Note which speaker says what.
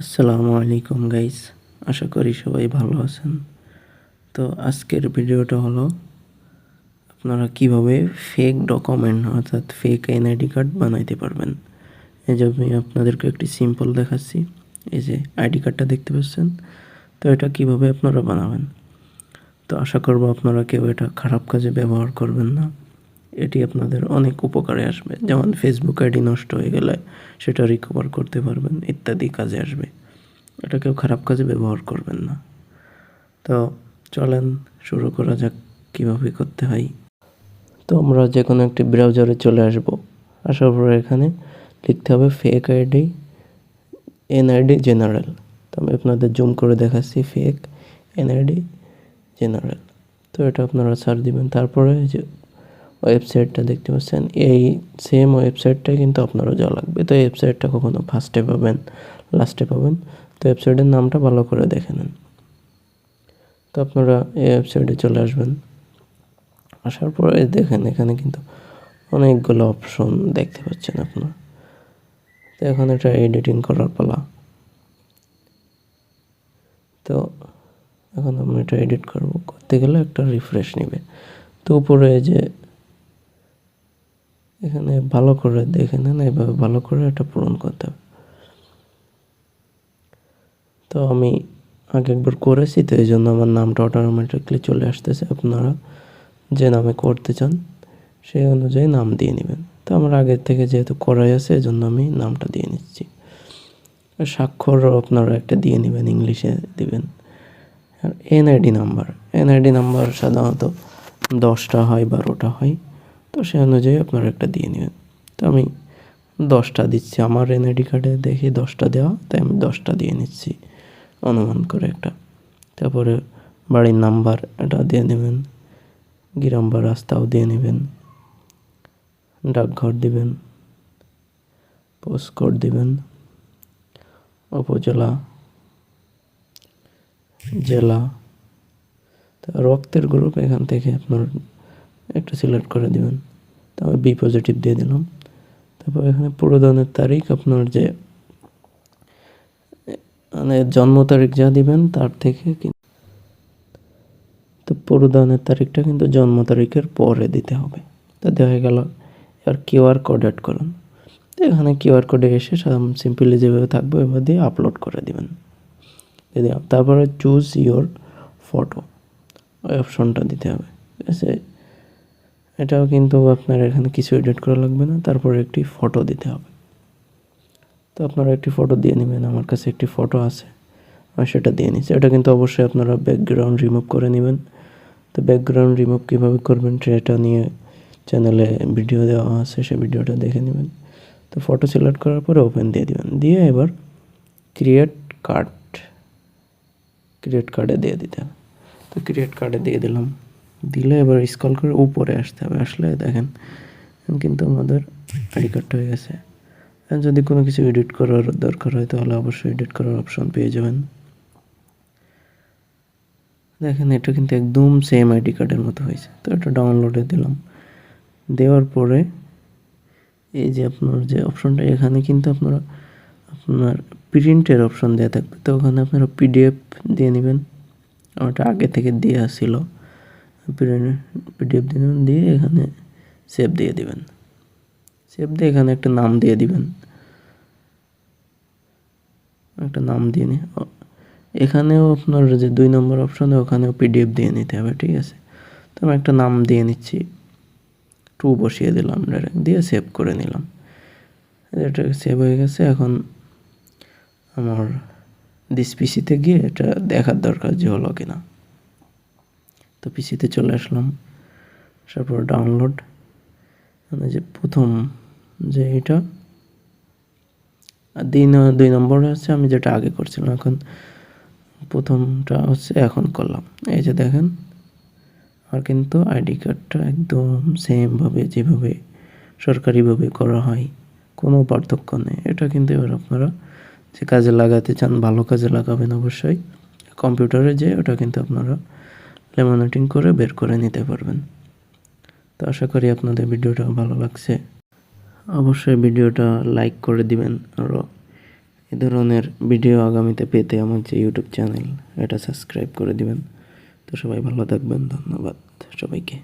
Speaker 1: আসসালামু আলাইকুম গাইস আশা করি সবাই ভালো আছেন। তো আজকের ভিডিওটা হলো, আপনারা কীভাবে ফেক ডকুমেন্ট অর্থাৎ ফেক এনআইডি কার্ড বানাইতে পারবেন। এই যে আমি আপনাদেরকে একটি সিম্পল দেখাচ্ছি। এই যে আইডি কার্ডটা দেখতে পাচ্ছেন? তো এটা কীভাবে আপনারা বানাবেন? তো আশা করব আপনারা কেউ এটা খারাপ কাজে ব্যবহার করবেন না। এটি আপনাদের অনেক উপকারে আসবে। যেমন ফেসবুক আইডি নষ্ট হয়ে গেলে সেটা রিকভার করতে পারবেন, ইত্যাদি কাজে আসবে। এটা কেউ খারাপ কাজে ব্যবহার করবেন না। তো চলেন, শুরু করা যাক কীভাবে করতে হয়। তো আমরা যে কোনো একটি ব্রাউজারে চলে আসব। আসার পরে এখানে লিখতে হবে ফেক আইডি এনআইডি জেনারেল তো আমি আপনাদের জুম করে দেখাচ্ছি ফেক এনআইডি জেনারেল তো এটা আপনারা সার্চ দিবেন। তারপরে যে ওয়েবসাইটটা দেখতে পাচ্ছেন। এই সেম ওয়েবসাইটটাই কিন্তু আপনারও যাওয়া লাগবে। তো এই ওয়েবসাইটটা কখনো ফার্স্টে পাবেন লাস্টে পাবেন। তো ওয়েবসাইটের নামটা ভালো করে দেখে নেন। তো আপনারা এই ওয়েবসাইটে চলে আসবেন। আসার পরে দেখেন, এখানে কিন্তু অনেকগুলো অপশন দেখতে পাচ্ছেন আপনারা। তো এখন এটা এডিটিং করার পালা। তো এখন আমি এটা এডিট করব। করতে গেলে একটা রিফ্রেশ নেবে। তো উপরে যে এখানে ভালো করে দেখে নেন, এইভাবে ভালো করে এটা পূরণ করতে হবে। তো আমি আগে একবার করেছি, তো এই জন্য আমার নামটা অটোমেটিকলি চলে আসতেছে আপনারা যে নামে করতে চান, সেই অনুযায়ী নাম দিয়ে নেবেন। তো আমার আগের থেকে যেহেতু করাই আছে এই জন্য আমি নামটা দিয়ে নিচ্ছি। স্বাক্ষরও আপনারা একটা দিয়ে নেবেন, ইংলিশে দিবেন। আর এনআইডি নাম্বার এনআইডি নাম্বার সাধারণত দশটা হয়, বারোটা হয়। তো সে অনুযায়ী আপনারা একটা দিয়ে নেবেন। তো আমি দশটা দিচ্ছি। আমার এনআইডি কার্ডে দেখি দশটা দেওয়া, তাই আমি দশটা দিয়ে নিচ্ছি অনুমান করে একটা। তারপরে বাড়ির নাম্বার এটা দিয়ে নেবেন গ্রাম বা রাস্তাও দিয়ে নেবেন, ডাকঘর দিবেন পোস্ট কোড দিবেন, উপজেলা, জেলা রক্তের গ্রুপ এখান থেকে আপনার একটা সিলেক্ট করে দিবেন। তারপর বি পজিটিভ দিয়ে দিলাম। তারপর এখানে প্রদানের তারিখ আপনার যে মানে জন্ম তারিখ যা দিবেন তার থেকে তো প্রদানের তারিখটা কিন্তু জন্ম তারিখের পরে দিতে হবে। তো দেখা গেল, এবার কিউআর কোড অ্যাড করুন। এখানে কিউআর কোডে এসে সিম্পলি যেভাবে থাকবে ওইভাবে দিয়ে আপলোড করে দিবেন। তারপরে চুজ ইওর ফটো ওই অপশনটা দিতে হবে। ঠিক আছে? এটাও কিন্তু আপনার এখানে কিছু এডিট করা লাগবে না, তারপরে একটি ফটো দিতে হবে। তো আপনারা একটি ফটো দিয়ে নেবেন, আমার কাছে একটি ফটো আছে, আমি সেটা দিয়ে নিচ্ছি। এটা কিন্তু অবশ্যই আপনারা ব্যাকগ্রাউন্ড রিমুভ করে নেবেন। তো ব্যাকগ্রাউন্ড রিমুভ কীভাবে করবেন সেটা নিয়ে চ্যানেলে ভিডিও দেওয়া আছে সেই ভিডিওটা দেখে নেবেন। তো ফটো সিলেক্ট করার পরে ওপেন দিয়ে দিবেন। দিয়ে এবার ক্রিয়েট কার্ড ক্রিয়েট কার্ডে দিয়ে দিতে হবে। তো ক্রিয়েট কার্ডে দিয়ে দিলাম। দিলে এবার স্কল করে উপরে আসতে হবে। আসলে দেখেন, কিন্তু আমাদের আইডি কার্ডটা হয়ে গেছে। যদি কোনো কিছু এডিট করার দরকার হয়, তাহলে অবশ্যই এডিট করার অপশন পেয়ে যাবেন। দেখেন, এটা কিন্তু একদম সেম আইডি কার্ডের মতো হয়েছে। তো এটা ডাউনলোডে দিলাম। দেওয়ার পরে এই যে আপনার যে অপশনটা এখানে কিন্তু আপনারা আপনার প্রিন্টের অপশন দেওয়া থাকবে। তো ওখানে আপনারা পিডিএফ দিয়ে নেবেন। ওটা আগে থেকে দেওয়া ছিল। পিডিএফ দিয়ে নেবেন দিয়ে এখানে সেভ দিয়ে দিবেন। সেভ দিয়ে এখানে একটা নাম দিয়ে দিবেন। একটা নাম দিয়ে নি ও- এখানেও আপনার যে দুই নম্বর অপশনে ওখানেও পিডিএফ দিয়ে নিতে হবে, ঠিক আছে? তো আমি একটা নাম দিয়ে নিচ্ছি। টু বসিয়ে দিলাম ডাইরেক্ট দিয়ে সেভ করে নিলাম। এটা সেভ হয়ে গেছে, এখন আমার দিস পিসিতে গিয়ে এটা দেখার দরকার যে হলো কিনা। তো পিসিতে চলে আসলাম। তারপর ডাউনলোড মানে যে প্রথম যে এটা। দুই দুই নম্বরে হচ্ছে আমি যেটা আগে করছিলাম, এখন প্রথমটা হচ্ছে এখন করলাম। এই যে দেখেন, আর কিন্তু আইডি কার্ডটা একদম সেমভাবে যেভাবে সরকারিভাবে করা হয়, কোনো পার্থক্য নেই। এটা কিন্তু এবার আপনারা যে কাজে লাগাতে চান, ভালো কাজে লাগাবেন অবশ্যই। কম্পিউটারে যে, ওটা কিন্তু আপনারা লেমিনেটিং করে বের করে নিতে পারবেন। তো আশা করি আপনাদের ভিডিওটা ভালো লাগছে। অবশ্যই ভিডিওটা লাইক করে দিবেন। আরও এ ধরনের ভিডিও আগামীতে পেতে আমার যে ইউটিউব চ্যানেল এটা সাবস্ক্রাইব করে দিবেন। তো সবাই ভালো থাকবেন। ধন্যবাদ সবাইকে।